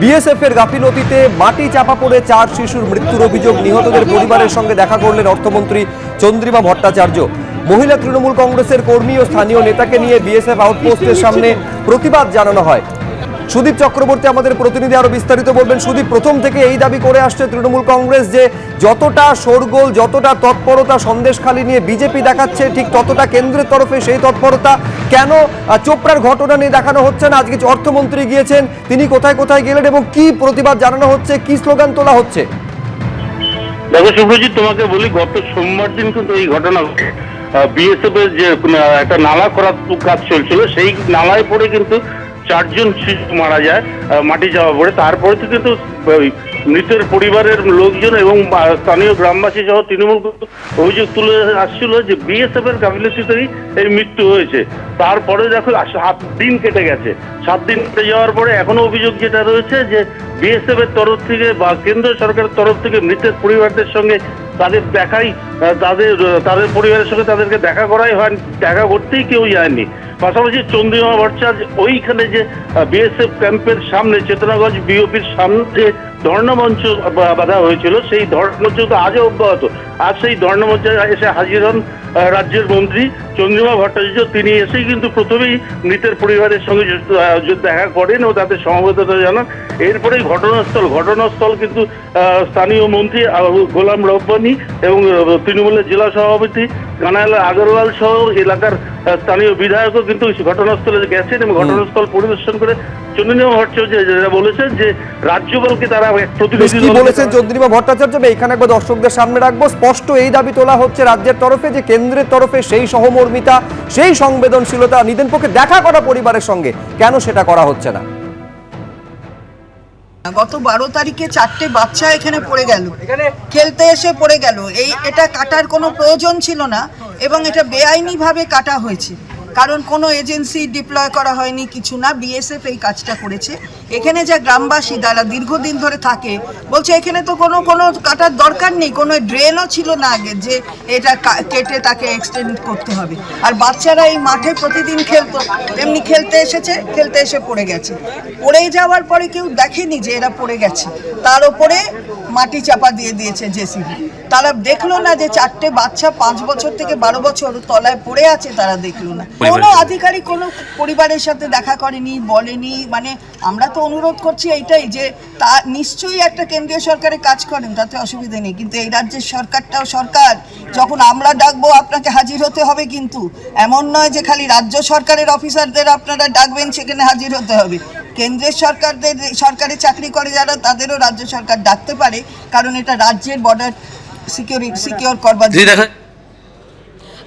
BSF এর গাফিলতিতে মাটি চাপা পড়ে চার শিশুর মৃত্যুর অভিযোগ নিহতদের পরিবারের সঙ্গে দেখা করলেন অর্থমন্ত্রী চন্দ্রিমা ভট্টাচার্য। মহিলা তৃণমূল কংগ্রেসের কর্মী ও স্থানীয় নেতাকে নিয়ে বিএসএফ আউটপোস্টের সামনে প্রতিবাদ জানানো হয়। সুদীপ চক্রবর্তী আমাদের প্রতিনিধি আরও বিস্তারিত বলবেন। সুদীপ, প্রথম থেকে এই দাবি করে আসছে তৃণমূল কংগ্রেস যে যতটা শোরগোল, যতটা তৎপরতা সন্দেশখালি নিয়ে বিজেপি দেখাচ্ছে, ঠিক ততটা কেন্দ্রের তরফে সেই তৎপরতা কেন চোপড়ার ঘটনা নিয়ে দেখানো হচ্ছে না? আজকে অর্থমন্ত্রী গিয়েছেন, তিনি কোথায় কোথায় গেলেন এবং কি প্রতিবাদ জানানো হচ্ছে, কি স্লোগান তোলা হচ্ছে? দেখো শুভজিৎ তোমাকে বলি, গত সোমবার দিন কিন্তু এই ঘটনা বিএসএফ এর যে একটা নালা করার কাজ চলছিল, সেই নালায় পড়ে কিন্তু চারজন শিশু মারা যায় মাটি যাওয়া পড়ে। তারপরে তো কিন্তু মৃতের পরিবারের লোকজন এবং স্থানীয় গ্রামবাসী সহ তৃণমূল অভিযোগ তুলে আসছিল যে বিএসএফ এর গাফিলতিতেই এই মৃত্যু হয়েছে। তারপরে দেখো সাত দিন কেটে গেছে। সাত দিন কেটে যাওয়ার পরে এখনও অভিযোগ যেটা রয়েছে যে বিএসএফ এর তরফ থেকে বা কেন্দ্র সরকারের তরফ থেকে মৃতের পরিবারদের সঙ্গে তাদের দেখাই তাদের তাদের পরিবারের সঙ্গে তাদেরকে দেখা করাই হয় দেখা করতেই কেউ যায়নি। পাশাপাশি চন্দ্রিমা ভট্টাচার্য ওইখানে যে বিএসএফ ক্যাম্পের সামনে চেতনাগঞ্জ বিওপির সামনে যে ধর্ণামঞ্চ বাঁধা হয়েছিল, সেই ধর্ণামঞ্চ তো আজও অব্যাহত। আজ সেই ধর্ণামঞ্চে এসে হাজির হন রাজ্যের মন্ত্রী চন্দ্রিমা ভট্টাচার্য। তিনি এসেই কিন্তু প্রথমেই মৃতের পরিবারের সঙ্গে দেখা করেন ও তাদের সমবেদনা জানান। এরপরেই ঘটনাস্থল ঘটনাস্থল কিন্তু স্থানীয় মন্ত্রী গোলাম রব্বানি এবং তৃণমূলের জেলা সভাপতি কানাইল আগরওয়াল সহ এলাকার স্থানীয় বিধায়কও কিন্তু ঘটনাস্থলে গেছেন এবং ঘটনাস্থল পরিদর্শন করে চন্দ্রিমা ভট্টাচার্য যেটা বলেছেন যে রাজ্যপালকে তারা প্রতিনিধি বলেছেন চন্দ্রিমা ভট্টাচার্য? এখানে একবার দর্শকদের সামনে রাখব। স্পষ্ট এই দাবি তোলা হচ্ছে রাজ্যের তরফে যে কেন্দ্রের তরফে সেই সহমর্মিতা সেই সংবেদনশীলতা নিদেন পক্ষে দেখা করা পরিবারের সঙ্গে। কেন সেটা করা হচ্ছে না? গত বারো তারিখে চারটে বাচ্চা এখানে পড়ে গেল। খেলতে এসে পড়ে গেল। এই এটা কাটার কোনো প্রয়োজন ছিল না এবং এটা বেআইনিভাবে কাটা হয়েছে। কারণ কোনো এজেন্সি ডিপ্লয় করা হয়নি, কিছু না, বিএসএফ এই কাজটা করেছে। এখানে যা গ্রামবাসী যারা দীর্ঘদিন ধরে থাকে, বলছে এখানে তো কোনো কোনো কাটার দরকার নেই, কোনো ড্রেনও ছিল না আগে যে এটা কেটে তাকে এক্সটেন্ড করতে হবে। আর বাচ্চারা এই মাঠে প্রতিদিন খেলতো এমনি খেলতে এসেছে, খেলতে এসে পড়ে গেছে। পড়ে যাওয়ার পরে কেউ দেখেনি যে এরা পড়ে গেছে। তার ওপরে মাটি চাপা দিয়ে দিয়েছে জেসিবি। তারা দেখল না যে চারটে বাচ্চা পাঁচ বছর থেকে বারো বছর তলায় পড়ে আছে তারা দেখল না। কোনো আধিকারিক কোনো পরিবারের সাথে দেখা করেনি বলেনি মানে আমরা তো অনুরোধ করছি এইটাই যে তা নিশ্চয়ই একটা কেন্দ্রীয় সরকারে কাজ করেন তাতে অসুবিধা নেই। কিন্তু এই রাজ্যের সরকারটাও সরকার যখন আমরা ডাকবো আপনাকে হাজির হতে হবে কিন্তু এমন নয় যে খালি রাজ্য সরকারের অফিসারদের আপনারা ডাকবেন সেখানে হাজির হতে হবে। কেন্দ্রের সরকারদের সরকারি চাকরি করে যারা তাদেরও রাজ্য সরকার ডাকতে পারে কারণ এটা রাজ্যের বর্ডার সিকিউরিটি সিকিউর করবার।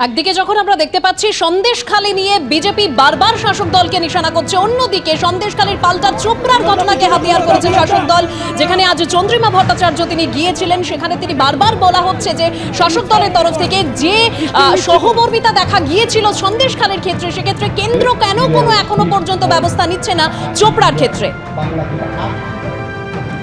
একদিকে যখন আমরা দেখতে পাচ্ছি সন্দেশখালী নিয়ে বিজেপি বারবার শাসক দলকে নিশানা করছে, অন্যদিকে সন্দেশখালীর পাল্টা চোপড়ার ঘটনাকে হাতিয়ার করেছে শাসক দল, যেখানে আজ চন্দ্রিমা ভট্টাচার্য তিনি গিয়েছিলেন, সেখানে তিনি বারবার বলা হচ্ছে যে শাসক দলের তরফ থেকে যে সহমর্মিতা দেখা গিয়েছিল সন্দেশখালীর ক্ষেত্রে, সেক্ষেত্রে কেন্দ্র কেন কোনো এখনও পর্যন্ত ব্যবস্থা নিচ্ছে না চোপড়ার ক্ষেত্রে?